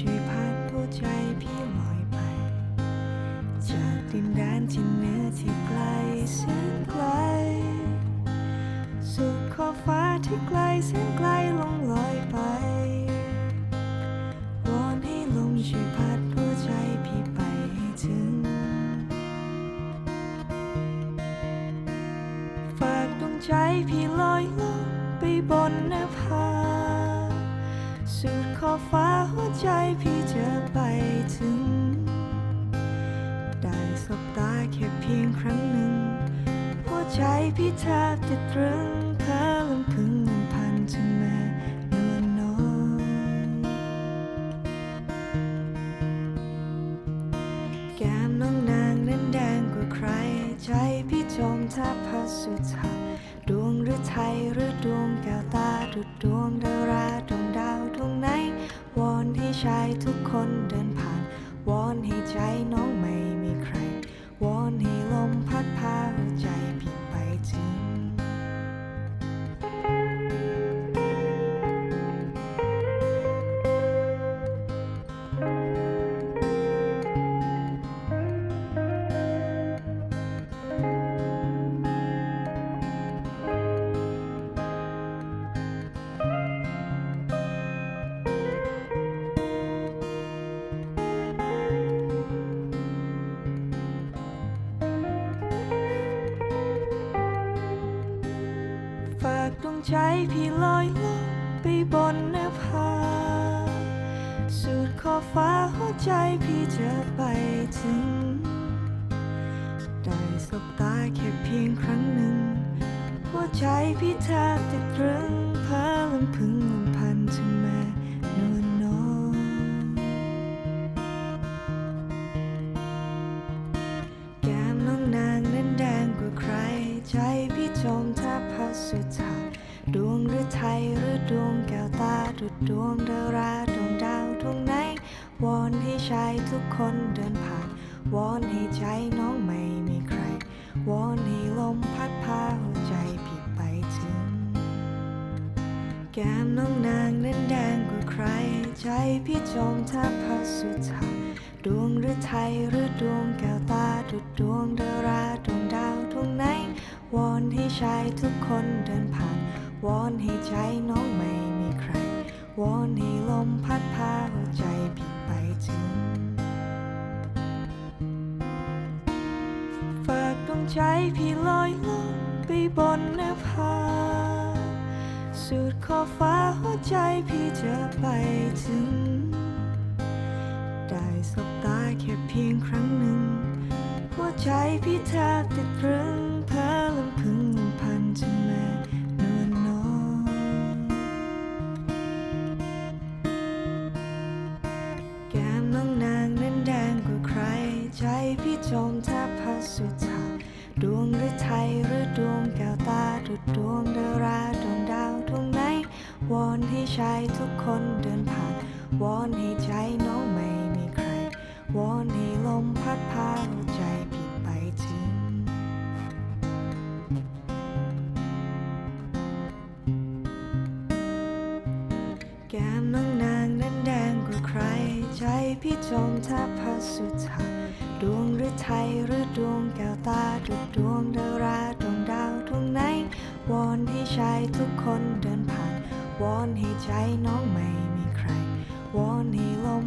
ช่วยพัดหัวใจพี่ลอยไป จากดินแดนที่เหนือที่ไกลแสนไกลสู่ขอบฟ้าที่ไกลแสนไกลลงลอยไปวอนให้ลมช่วยพัดหัวใจพี่ไปให้ถึง ฝากดวงใจพี่ลอยลงไปบนนภาสุด ขอบฟ้าหัวใจพี่จะไปถึง ได้สบตาแค่เพียงครั้งหนึ่งหัวใจพี่แทบจะตรึงเพ้อลำพึงลำพันถึงแม่นวลน้อยแก้มน้องนางนั้นแดงกว่าใคร ใจพี่จมแทบพัดสุดทาดวงหรือไทยหรือดวงแก้วตาดุดดวงดาราด ชายทุกคนเดินผ่าน วอนให้ใจน้อง ใจพี่ลอยลงไปบนเนื้อผาสุดขอบฟ้าหัวใจพี่จะไปถึง ได้สบตาแค่เพียงครั้งหนึ่ง หัวใจพี่แทบจะตรึงเพ้อลำพึง ไทยหรือดวงแก้วตาดุดดวงดาราดวงดาวดวงไหนวอนให้ชายทุกคนเดินผ่านวอนให้ใจน้องไม่มีใครวอนให้ลมพัดพาหัวใจพี่ไปถึง แก้มน้องนางนั้นแดงกว่าใคร ใจพี่จมแทบพัดสุดทาดวงหรือไทยหรือดวงแก้วตาดุดดวงดาราดวงดาวดวงไหนวอนให้ชายทุกคนเดิน วอนให้ใจน้องไม่มีใคร วอนให้ลมพัดพาหัวใจพี่ไปถึง ฝากดวงใจพี่ลอยลงไปบนนภาสุดขอบฟ้าหัวใจพี่จะไปถึง ได้สบตาแค่เพียงครั้งหนึ่ง หัวใจพี่แทบจะตรึงเพ้อลำพึงพันถึง พี่จมแทบพัดสุดทาดวงหรือไทยหรือดวงแก้วตาดุดดวงดาราดวงดาวดวงไหนวอนให้ชายทุกคนเดินผ่านวอนให้ใจน้องไม่มีใครวอนให้ลมพัดพาหัวใจพี่ไปถึงแก้มน้องนางนั้นแดงกว่าใคร ใจพี่จมแทบพัดสุดทาง ดวงหรือไทยหรือดวงแก้วตาดุดดวงดาราดวงดาวดวงไหน วอนให้ชายทุกคนเดินผ่าน วอนให้ใจน้องไม่มีใคร วอนให้ลม